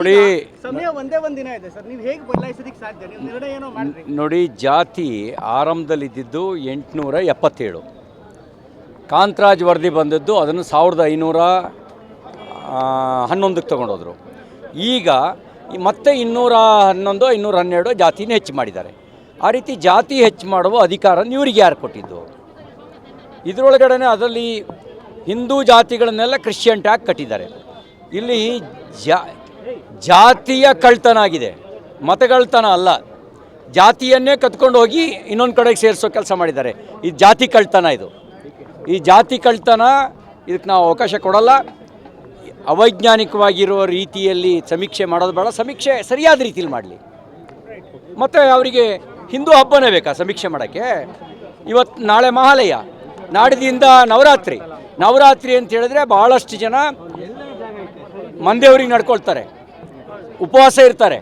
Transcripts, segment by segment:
ನೋಡಿ ಸಮಯ ಒಂದೇ ಒಂದಿನ ದಿನ ಇದೆ ಸರ್. ನೀವು ಹೇಗೆ ಬದಲಾಯಿಸೋದಕ್ಕೆ ಸಾಧ್ಯ? ನೀವು ನಿರ್ಣಯ ಏನೋ ನೋಡಿ ಜಾತಿ ಆರಂಭದಲ್ಲಿದ್ದಿದ್ದು ಎಂಟುನೂರ ಎಪ್ಪತ್ತೇಳು. ಕಾಂತರಾಜ್ ವರದಿ ಬಂದದ್ದು ಅದನ್ನು ಸಾವಿರದ ಐನೂರ ಹನ್ನೊಂದಕ್ಕೆ ತೊಗೊಂಡೋದ್ರು. ಈಗ ಮತ್ತೆ ಇನ್ನೂರ ಹನ್ನೊಂದು ಇನ್ನೂರ ಹನ್ನೆರಡು ಜಾತಿನ ಹೆಚ್ಚು ಮಾಡಿದ್ದಾರೆ. ಆ ರೀತಿ ಜಾತಿ ಹೆಚ್ಚು ಮಾಡುವ ಅಧಿಕಾರ ಇವರಿಗೆ ಯಾರು ಕೊಟ್ಟಿದ್ದು? ಇದರೊಳಗಡೆ ಅದರಲ್ಲಿ ಹಿಂದೂ ಜಾತಿಗಳನ್ನೆಲ್ಲ ಕ್ರಿಶ್ಚಿಯನ್ ಟ್ಯಾಗ್ ಕಟ್ಟಿದ್ದಾರೆ. ಇಲ್ಲಿ ಜಾ ಜಾತಿಯ ಕಳ್ತನ ಆಗಿದೆ ಮತಗಳ್ತನ ಅಲ್ಲ. ಜಾತಿಯನ್ನೇ ಕತ್ಕೊಂಡು ಹೋಗಿ ಇನ್ನೊಂದು ಕಡೆಗೆ ಸೇರಿಸೋ ಕೆಲಸ ಮಾಡಿದ್ದಾರೆ. ಇದು ಜಾತಿ ಕಳ್ತನ ಇದು. ಈ ಜಾತಿ ಕಳ್ತನ ಇದಕ್ಕೆ ನಾವು ಅವಕಾಶ ಕೊಡಲ್ಲ. ಅವೈಜ್ಞಾನಿಕವಾಗಿರೋ ರೀತಿಯಲ್ಲಿ ಸಮೀಕ್ಷೆ ಮಾಡೋದು ಬೇಡ. ಸಮೀಕ್ಷೆ ಸರಿಯಾದ ರೀತಿಯಲ್ಲಿ ಮಾಡಲಿ. ಮತ್ತು ಅವರಿಗೆ ಹಿಂದೂ ಹಬ್ಬನೇ ಬೇಕಾ ಸಮೀಕ್ಷೆ ಮಾಡೋಕ್ಕೆ? ಇವತ್ತು ನಾಳೆ ಮಹಾಲಯ. ನಾಡಿದಿಂದ ನವರಾತ್ರಿ. ನವರಾತ್ರಿ ಅಂತ ಹೇಳಿದ್ರೆ ಭಾಳಷ್ಟು ಜನ ಮಂದೇವ್ರಿಗೆ ನಡ್ಕೊಳ್ತಾರೆ. ಉಪವಾಸ ಇರ್ತಾರೆ.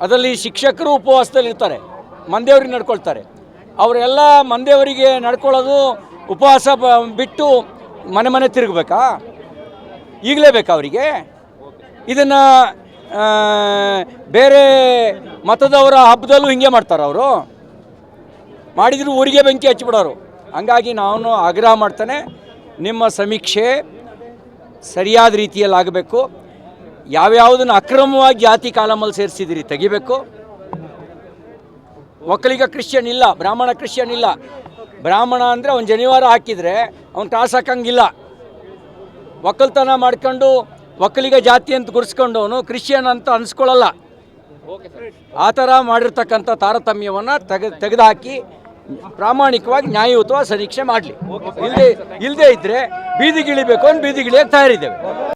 ಅದರಲ್ಲಿ ಶಿಕ್ಷಕರು ಉಪವಾಸದಲ್ಲಿ ಇರ್ತಾರೆ ಮಂದೆಯವ್ರಿಗೆ ನಡ್ಕೊಳ್ತಾರೆ. ಅವರೆಲ್ಲ ಮಂದೆಯವರಿಗೆ ನಡ್ಕೊಳ್ಳೋದು ಉಪವಾಸ ಬಿಟ್ಟು ಮನೆ ಮನೆ ತಿರುಗಬೇಕಾ? ಈಗಲೇ ಬೇಕಾ ಅವರಿಗೆ? ಇದನ್ನು ಬೇರೆ ಮತದವರ ಹಬ್ಬದಲ್ಲೂ ಹಿಂಗೆ ಮಾಡ್ತಾರೆ ಅವರು. ಮಾಡಿದರೂ ಊರಿಗೆ ಬೆಂಕಿ ಹಚ್ಚಿಬಿಡೋರು. ಹಂಗಾಗಿ ನಾನು ಆಗ್ರಹ ಮಾಡ್ತಾನೆ. ನಿಮ್ಮ ಸಮೀಕ್ಷೆ ಸರಿಯಾದ ರೀತಿಯಲ್ಲಿ ಆಗಬೇಕು ಯಾವ್ಯಾವುದನ್ನು ಅಕ್ರಮವಾಗಿ ಜಾತಿ ಕಾಲಮಲ್ಲಿ ಸೇರಿಸಿದಿರಿ ತೆಗಿಬೇಕು. ಒಕ್ಕಲಿಗ ಕ್ರಿಶ್ಚಿಯನ್ ಇಲ್ಲ ಬ್ರಾಹ್ಮಣ ಕ್ರಿಶ್ಚಿಯನ್ ಇಲ್ಲ. ಬ್ರಾಹ್ಮಣ ಅಂದರೆ ಅವ್ನು ಜನಿವಾರ ಹಾಕಿದರೆ ಅವ್ನು ಕಾಸು ಹಾಕಂಗಿಲ್ಲ. ಒಕ್ಕಲ್ತನ ಮಾಡ್ಕೊಂಡು ಒಕ್ಕಲಿಗ ಜಾತಿ ಅಂತ ಗುರ್ಸ್ಕೊಂಡವನು ಕ್ರಿಶ್ಚಿಯನ್ ಅಂತ ಅನ್ಸ್ಕೊಳ್ಳಲ್ಲ ಆ ಥರ ಮಾಡಿರ್ತಕ್ಕಂಥ ತಾರತಮ್ಯವನ್ನು ತೆಗೆ ತೆಗೆದುಹಾಕಿ ಪ್ರಾಮಾಣಿಕವಾಗಿ ನ್ಯಾಯಯುತವಾಗಿ ಸಮೀಕ್ಷೆ ಮಾಡಲಿ. ಇಲ್ಲದೆ ಇಲ್ಲದೆ ಇದ್ದರೆ ಬೀದಿಗಿಳಿಬೇಕು ಅಂತ ಬೀದಿಗಿಳಿಯಕ್ಕೆ ತಯಾರಿದ್ದೇವೆ.